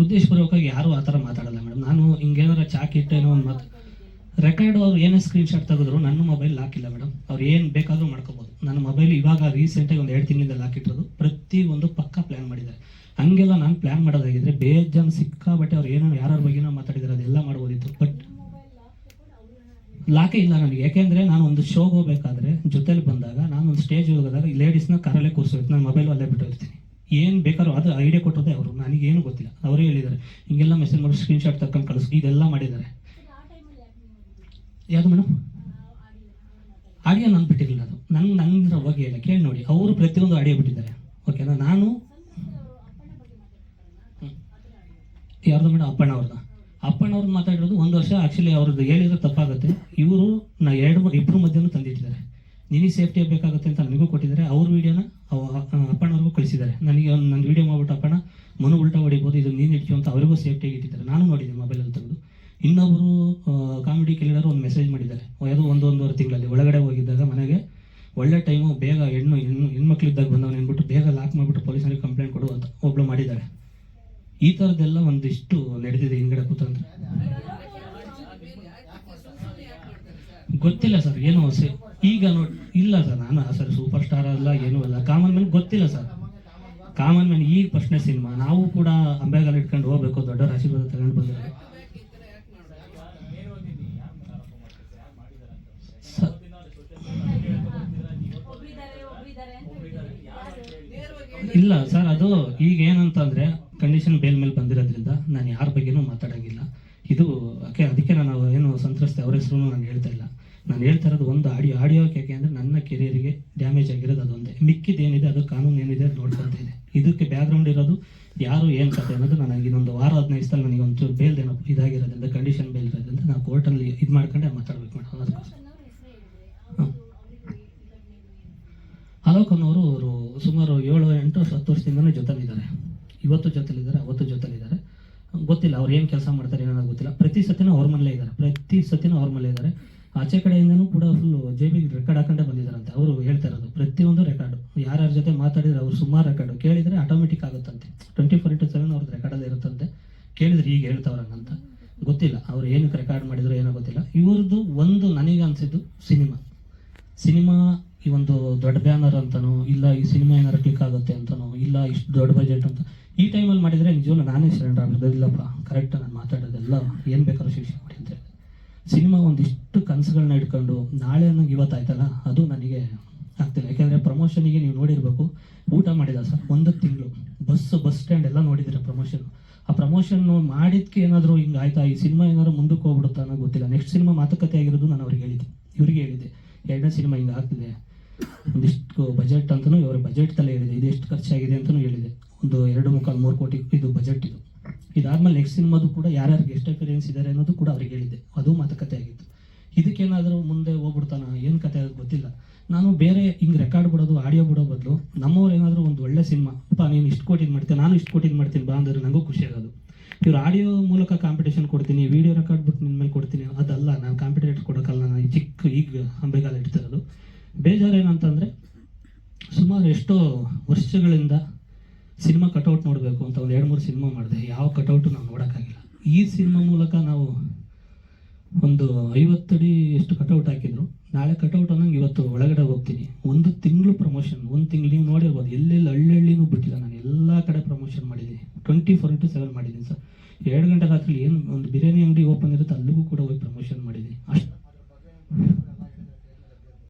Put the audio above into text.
ಉದ್ದೇಶಪೂರ್ವಕವಾಗಿ ಯಾರು ಆ ಥರ ಮಾತಾಡಲ್ಲ ಮೇಡಮ್. ನಾನು ಹಿಂಗೇನಾರ ಚಾಕ್ ಇಟ್ಟೇನೋ ಒಂದು ಮಾತು ರೆಕಾರ್ಡ್ ಅವ್ರು ಏನೇ ಸ್ಕ್ರೀನ್ ಶಾಟ್ ತೆಗೆದ್ರು ನನ್ನ ಮೊಬೈಲ್ ಹಾಕಿಲ್ಲ ಮೇಡಮ್. ಅವ್ರು ಏನು ಬೇಕಾದರೂ ಮಾಡ್ಕೋಬೋದು. ನನ್ನ ಮೊಬೈಲ್ ಇವಾಗ ರೀಸೆಂಟಾಗಿ ಒಂದು ಎರಡು ತಿಂಗಳಿಂದ ಹಾಕಿಟ್ಟಿರೋದು ಪ್ರತಿ ಒಂದು ಪಕ್ಕ ಪ್ಲ್ಯಾನ್ ಮಾಡಿದ್ದಾರೆ. ಹಂಗೆಲ್ಲ ನಾನು ಪ್ಲ್ಯಾನ್ ಮಾಡೋದಾಗಿದ್ರೆ ಬೇಜಾನ್ ಸಿಕ್ಕಾಬಟ್ಟೆ ಅವ್ರು ಏನೋ ಯಾರ್ಯಾರ ಬಗ್ಗೆನೋ ಮಾತಾಡಿದ್ದಾರೆ ಅದೆಲ್ಲ ಮಾಡ್ಬೋದಿತ್ತು. ಬಟ್ ಲಾಕೆ ಇಲ್ಲ ನನಗೆ. ಯಾಕೆಂದ್ರೆ ನಾನು ಒಂದು ಶೋಗೆ ಹೋಗ್ಬೇಕಾದ್ರೆ ಜೊತೆಲಿ ಬಂದಾಗ ನಾನು ಒಂದು ಸ್ಟೇಜ್ ಹೋಗೋದಾಗ ಲೇಡೀಸ್ನ ಕಾರಲ್ಲೇ ಕೂರಿಸೋದು ನಾನು ಮೊಬೈಲ್ ಅಲ್ಲೇ ಬಿಟ್ಟು ಇರ್ತೀನಿ ಏನು ಬೇಕಾದ್ರೂ ಅದು ಐಡಿಯಾ ಕೊಟ್ಟೋದೇ ಅವರು. ನನಗೇನು ಗೊತ್ತಿಲ್ಲ. ಅವರೇ ಹೇಳಿದ್ದಾರೆ. ಹಿಂಗೆಲ್ಲ ಮೆಸೇಜ್ ಮಾಡಿ ಸ್ಕ್ರೀನ್ ಶಾಟ್ ತಕೊಂಡು ಕಳಿಸಿ ಇದೆಲ್ಲ ಮಾಡಿದ್ದಾರೆ. ಯಾವುದು ಮೇಡಮ್ ಆಡಿಯೋ ನಾನು ಬಿಟ್ಟಿರಲಿಲ್ಲ ಅದು. ನನ್ನ ನನ್ನ ಬಗ್ಗೆ ಇಲ್ಲ ಕೇಳಿ ನೋಡಿ. ಅವರು ಪ್ರತಿಯೊಂದು ಆಡಿಯೋ ಬಿಟ್ಟಿದ್ದಾರೆ. ಓಕೆನಾ ನಾನು ಯಾರ್ದು ಮೇಡಮ್ ಅಪ್ಪಣ್ಣ ಅವ್ರದ್ದು ಅಪ್ಪಣ್ಣ ಅವ್ರದ್ದು ಮಾತಾಡಿರೋದು ಒಂದು ವರ್ಷ. ಆ್ಯಕ್ಚುಲಿ ಅವ್ರದ್ದು ಹೇಳಿದ್ರೆ ತಪ್ಪಾಗುತ್ತೆ. ಇವರು ನಾ ಎರಡು ಇಬ್ಬರು ಮಧ್ಯನೂ ತಂದಿಟ್ಟಿದ್ದಾರೆ. ನಿನಗೆ ಸೇಫ್ಟಿ ಬೇಕಾಗುತ್ತೆ ಅಂತ ನನಗೂ ಕೊಟ್ಟಿದ್ದಾರೆ. ಅವ್ರ ವಿಡಿಯೋನ ಅಪ್ಪಣ್ಣವ್ರಿಗೂ ಕಳಿಸಿದ್ದಾರೆ. ನನಗೆ ಒಂದು ನನ್ನ ವಿಡಿಯೋ ಮಾಡ್ಬಿಟ್ಟು ಅಪ್ಪಣ್ಣ ಮನು ಉಲ್ಟಾ ಹೊಡಿಬೋದು ಇದು ನೀನು ಇಟ್ಕೊ ಅಂತ ಅವರಿಗೂ ಸೇಫ್ಟಿಯಾಗಿ ಇಟ್ಟಿದ್ದಾರೆ. ನಾನು ನೋಡಿದ್ದೆ ಮೊಬೈಲಲ್ಲಿ ತೆಗೆದು. ಇನ್ನೊಬ್ಬರು ಕಾಮಿಡಿ ಕಿಲಿಡರ್ ಒಂದು ಮೆಸೇಜ್ ಮಾಡಿದ್ದಾರೆ. ಯಾವುದೋ ಒಂದು ಒಂದೂವರೆ ತಿಂಗಳಲ್ಲಿ ಒಳಗಡೆ ಹೋಗಿದ್ದಾಗ ಮನೆಗೆ ಒಳ್ಳೆ ಟೈಮು ಬೇಗ ಹೆಣ್ಣು ಹೆಣ್ಣು ಹೆಣ್ಮಕ್ಳಿದ್ದಾಗ ಬಂದವನು ಅಂದ್ಬಿಟ್ಟು ಬೇಗ ಲಾಕ್ ಮಾಡಿಬಿಟ್ಟು ಪೊಲೀಸರಿಗೆ ಕಂಪ್ಲೇಂಟ್ ಕೊಡು ಅಂತ ಒಬ್ಳು ಮಾಡಿದ್ದಾರೆ ಈ ಥರದ್ದೆಲ್ಲ ಒಂದಿಷ್ಟು ನಡೆದಿದೆ ಹಿಂಗಡೆ ಕೂತಂದ್ರೆ. ಗೊತ್ತಿಲ್ಲ ಸರ್, ಏನು ಈಗ ನೋಡಿ, ಇಲ್ಲ ಸರ್, ನಾನು ಸರ್ ಸೂಪರ್ ಸ್ಟಾರ್ ಅಲ್ಲ, ಏನೂ ಅಲ್ಲ. ಕಾಮನ್ ಮ್ಯಾನ್ ಗೊತ್ತಿಲ್ಲ ಸರ್. ಕಾಮನ್ ಮ್ಯಾನ್ ಈಗ ಪ್ರಶ್ನೆ ಸಿನಿಮಾ. ನಾವು ಕೂಡ ಅಂಬೆಗಾಲ ಇಟ್ಕೊಂಡು ಹೋಗ್ಬೇಕು, ದೊಡ್ಡವರ ಆಶೀರ್ವಾದ ತಗೊಂಡು ಬಂದ್ರೆ ಸ- ಒಬ್ರಿದ್ದಾರೆ ಒಬ್ರಿದ್ದಾರೆ ಅಂತ ಹೇಳ್ತೀವಿ ಯಾರು ಇಲ್ಲ ಸರ್ ಅದು ಈಗ ಏನಂತಂದ್ರೆ ಕಂಡೀಷನ್ ಬೇಲ್ ಮೇಲೆ ಬಂದಿರೋದ್ರಿಂದ ನಾನು ಯಾರ ಬಗ್ಗೆನೂ ಮಾತಾಡೋಂಗಿಲ್ಲ. ಇದು ಯಾಕೆ ಅದಕ್ಕೆ ನಾನು ಏನು ಸಂತ್ರಸ್ತೆ ಅವ್ರ ಹೆಸರು ನಾನು ಹೇಳ್ತಾ ಇಲ್ಲ. ನಾನು ಹೇಳ್ತಾ ಇರೋದು ಒಂದು ಆಡಿಯೋ ಆಡಿಯೋ ಯಾಕೆ ಅಂದರೆ ನನ್ನ ಕೆರಿಯರಿಗೆ ಡ್ಯಾಮೇಜ್ ಆಗಿರೋದು ಅದೊಂದೇ. ಮಿಕ್ಕಿದ ಏನಿದೆ ಅದು ಕಾನೂನು ಏನಿದೆ ಅದು ನೋಡ್ಕೊಂತ ಇದೆ. ಇದಕ್ಕೆ ಬ್ಯಾಕ್ಗ್ರೌಂಡ್ ಇರೋದು ಯಾರು ಏನು ಕತೆ ಅನ್ನೋದು ನನಗೆ ಇನ್ನೊಂದು ವಾರ ಹದಿನೈದು ಸಲ ನನಗೆ ಒಂದು ಬೇಲ್ ಏನೋ ಇದಾಗಿರೋದ್ರಿಂದ ಕಂಡೀಷನ್ ಬೇಲ್ ಇರೋದ್ರಿಂದ ನಾನು ಕೋರ್ಟಲ್ಲಿ ಇದು ಮಾಡ್ಕೊಂಡೆ ಮಾತಾಡ್ಬೇಕು ಮೇಡಮ್ ಅದಕ್ಕೋಸ್ಕರ. ನೀವು ಅಲೋಕ್ ಅನ್ನೋರು ಅವರು ಸುಮಾರು ಏಳು, ಎಂಟು ಹತ್ತು ವರ್ಷದಿಂದಲೂ ಜೊತೆಲಿದ್ದಾರೆ. ಇವತ್ತು ಜೊತೆಲಿದ್ದಾರೆ, ಅವತ್ತು ಜೊತೆಲಿದ್ದಾರೆ. ಗೊತ್ತಿಲ್ಲ ಅವ್ರು ಏನು ಕೆಲಸ ಮಾಡ್ತಾರೆ ಏನೋ ಗೊತ್ತಿಲ್ಲ. ಪ್ರತಿ ಸತಿನೂ ಅವ್ರ ಮನೇಲೇ ಇದ್ದಾರೆ. ಪ್ರತಿ ಸತಿನೂ ಅವ್ರ ಮನೇಲೇ ಇದ್ದಾರೆ. ಆಚೆ ಕಡೆಯಿಂದನೂ ಕೂಡ ಫುಲ್ ಜೇಬಿಗೆ ರೆಕಾರ್ಡ್ ಹಾಕೊಂಡೇ ಬಂದಿದ್ದಾರಂತೆ. ಅವರು ಹೇಳ್ತಾ ಇರೋದು, ಪ್ರತಿಯೊಂದು ರೆಕಾರ್ಡು ಯಾರ್ಯಾರ ಜೊತೆ ಮಾತಾಡಿದ್ರೆ ಅವ್ರು ಸುಮಾರು ರೆಕಾರ್ಡು ಕೇಳಿದರೆ ಆಟೋಮೆಟಿಕ್ ಆಗುತ್ತಂತೆ. ಟ್ವೆಂಟಿ ಫೋರ್ ಇಂಟು ಸೆವೆನ್ ಅವ್ರದ್ದು ರೆಕಾರ್ಡಲ್ಲಿ ಇರುತ್ತಂತೆ. ಕೇಳಿದ್ರೆ ಹೀಗೆ ಹೇಳ್ತಾವ್ರಂಗಂತ ಗೊತ್ತಿಲ್ಲ ಅವ್ರು ಏನಕ್ಕೆ ರೆಕಾರ್ಡ್ ಮಾಡಿದ್ರು ಏನೋ ಗೊತ್ತಿಲ್ಲ. ಇವ್ರದ್ದು ಒಂದು ನನಗೆ ಅನಿಸಿದ್ದು ಸಿನಿಮಾ. ಸಿನಿಮಾ ಈ ಒಂದು ದೊಡ್ಡ ಬ್ಯಾನರ್ ಅಂತನೋ, ಇಲ್ಲ ಈ ಸಿನಿಮಾ ಏನಾರು ಕ್ಲಿಕ್ ಆಗುತ್ತೆ ಅಂತನೋ, ಇಲ್ಲ ಇಷ್ಟು ದೊಡ್ಡ ಬಜೆಟ್ ಅಂತ, ಈ ಟೈಮಲ್ಲಿ ಮಾಡಿದರೆ ನಿಜವೂ ನಾನೇ ಸರೆಂಡರ್ ಆಗ್ಬಿಡ್ದು ಇಲ್ಲಪ್ಪ ಕರೆಕ್ಟ್ ನಾನು ಮಾತಾಡೋದೆಲ್ಲ ಏನು ಬೇಕಾದ್ರೂ ಶಿಕ್ಷೆ ಕೊಡಿ ಅಂತ ಸಿನಿಮಾ ಒಂದಿಷ್ಟು ಕನಸುಗಳನ್ನ ಇಟ್ಕೊಂಡು ನಾಳೆ ಅನ್ನೋ ಇವತ್ತಾಯ್ತಲ್ಲ ಅದು ನನಗೆ ಆಗ್ತಿಲ್ಲ. ಯಾಕೆಂದರೆ ಪ್ರಮೋಷನಿಗೆ ನೀವು ನೋಡಿರಬೇಕು, ಊಟ ಮಾಡಿದ ಸರ್, ಒಂದು ತಿಂಗಳು ಬಸ್ ಬಸ್ ಸ್ಟ್ಯಾಂಡ್ ಎಲ್ಲ ನೋಡಿದ್ದೀರ ಪ್ರಮೋಷನ್ ಆ ಪ್ರಮೋಷನ್ ಮಾಡಿದ್ಕೆ ಏನಾದರೂ ಹಿಂಗೆ ಆಯ್ತಾ? ಈ ಸಿನಿಮಾ ಏನಾದ್ರು ಮುಂದಕ್ಕೆ ಹೋಗ್ಬಿಡುತ್ತಾ ಅನ್ನೋ ಗೊತ್ತಿಲ್ಲ. ನೆಕ್ಸ್ಟ್ ಸಿನಿಮಾ ಮಾತುಕತೆ ಆಗಿರೋದು ನಾನು ಅವ್ರಿಗೆ ಹೇಳಿದ್ದೆ. ಇವ್ರಿಗೆ ಹೇಳಿದ್ದೆ, ಎರಡನೇ ಸಿನಿಮಾ ಹಿಂಗೆ ಆಗ್ತಿದೆ. ಒಂದಿಷ್ಟು ಬಜೆಟ್ ಅಂತಲೂ ಇವರು ಬಜೆಟ್ ತಲೆ ಹೇಳಿದೆ. ಇದು ಎಷ್ಟು ಖರ್ಚಾಗಿದೆ ಅಂತಲೂ ಹೇಳಿದೆ. ಒಂದು ಎರಡು ಮುಕ್ಕಾಲು ಮೂರು ಕೋಟಿ ಇದು ಬಜೆಟ್ ಇದು. ಇದಾದ್ಮೇಲೆ ನೆಕ್ಸ್ಟ್ ಸಿನಿಮಾದು ಕೂಡ ಯಾರ್ಯಾರಿಗೆ ಎಷ್ಟು ಎಕ್ಸ್ಪೀರಿಯನ್ಸ್ ಇದ್ದಾರೆ ಅನ್ನೋದು ಕೂಡ ಅವ್ರಿಗೆ ಹೇಳಿದ್ದೆ. ಅದು ಮಾತುಕತೆ ಆಗಿತ್ತು. ಇದಕ್ಕೇನಾದರೂ ಮುಂದೆ ಹೋಗ್ಬಿಡ್ತಾನ? ಏನು ಕತೆ ಆಗೋದು ಗೊತ್ತಿಲ್ಲ. ನಾನು ಬೇರೆ ಹಿಂಗೆ ರೆಕಾರ್ಡ್ ಬಿಡೋದು ಆಡಿಯೋ ಬಿಡೋ ಬದಲು ನಮ್ಮವ್ರು ಏನಾದರೂ ಒಂದು ಒಳ್ಳೆ ಸಿನಿಮಾ, ಅಪ್ಪ, ನೀನು ಇಷ್ಟು ಕೋಟಿ ಮಾಡ್ತೀನಿ ನಾನು ಇಷ್ಟು ಕೋಟಿದ್ ಮಾಡ್ತೀನಿ, ಬಾ ಅಂದರೆ ನನಗೂ ಖುಷಿ ಆಗೋದು. ಇವ್ರು ಆಡಿಯೋ ಮೂಲಕ ಕಾಂಪಿಟೇಷನ್ ಕೊಡ್ತೀನಿ ವಿಡಿಯೋ ರೆಕಾರ್ಡ್ ಬಿಟ್ಟು ನಿನ್ನ ಮೇಲೆ ಕೊಡ್ತೀನಿ, ಅದಲ್ಲ, ನಾನು ಕಾಂಪಿಟೇಟ್ ಕೊಡೋಕ್ಕಲ್ಲ ನಾನು ಚಿಕ್ಕ, ಈಗ ಅಂಬೆಗಾಲ ಇಡ್ತಿರೋದು. ಬೇಜಾರು ಏನಂತಂದರೆ ಸುಮಾರು ಎಷ್ಟೋ ವರ್ಷಗಳಿಂದ ಸಿನಿಮಾ ಕಟೌಟ್ ನೋಡಬೇಕು ಅಂತ ಒಂದು ಎರಡು ಮೂರು ಸಿನಿಮಾ ಮಾಡಿದೆ. ಯಾವ ಕಟೌಟು ನಾವು ನೋಡೋಕ್ಕಾಗಿಲ್ಲ. ಈ ಸಿನಿಮಾ ಮೂಲಕ ನಾವು ಒಂದು ಐವತ್ತಡಿ ಎಷ್ಟು ಕಟೌಟ್ ಹಾಕಿದ್ರು. ನಾಳೆ ಕಟೌಟ್ ಅನ್ನೋಂಗೆ ಇವತ್ತು ಒಳಗಡೆ ಹೋಗ್ತೀನಿ. ಒಂದು ತಿಂಗಳು ಪ್ರಮೋಷನ್, ಒಂದು ತಿಂಗಳು ನೀವು ನೋಡಿರ್ಬೋದು. ಎಲ್ಲೆಲ್ಲಿ ಹಳ್ಳಿನೂ ಬಿಟ್ಟಿಲ್ಲ ನಾನು. ಎಲ್ಲ ಕಡೆ ಪ್ರಮೋಷನ್ ಮಾಡಿದ್ದೀನಿ. ಟ್ವೆಂಟಿ ಫೋರ್ ಇಂಟು ಸೆವೆನ್ ಮಾಡಿದ್ದೀನಿ ಸರ್. ಎರಡು ಗಂಟೆ ರಾತ್ರಿ ಏನು ಒಂದು ಬಿರಿಯಾನಿ ಅಂಗಡಿ ಓಪನ್ ಇರುತ್ತೆ, ಅಲ್ಲಿಗೂ ಕೂಡ ಹೋಗಿ ಪ್ರಮೋಷನ್ ಮಾಡಿದ್ದೀನಿ. ಅಷ್ಟು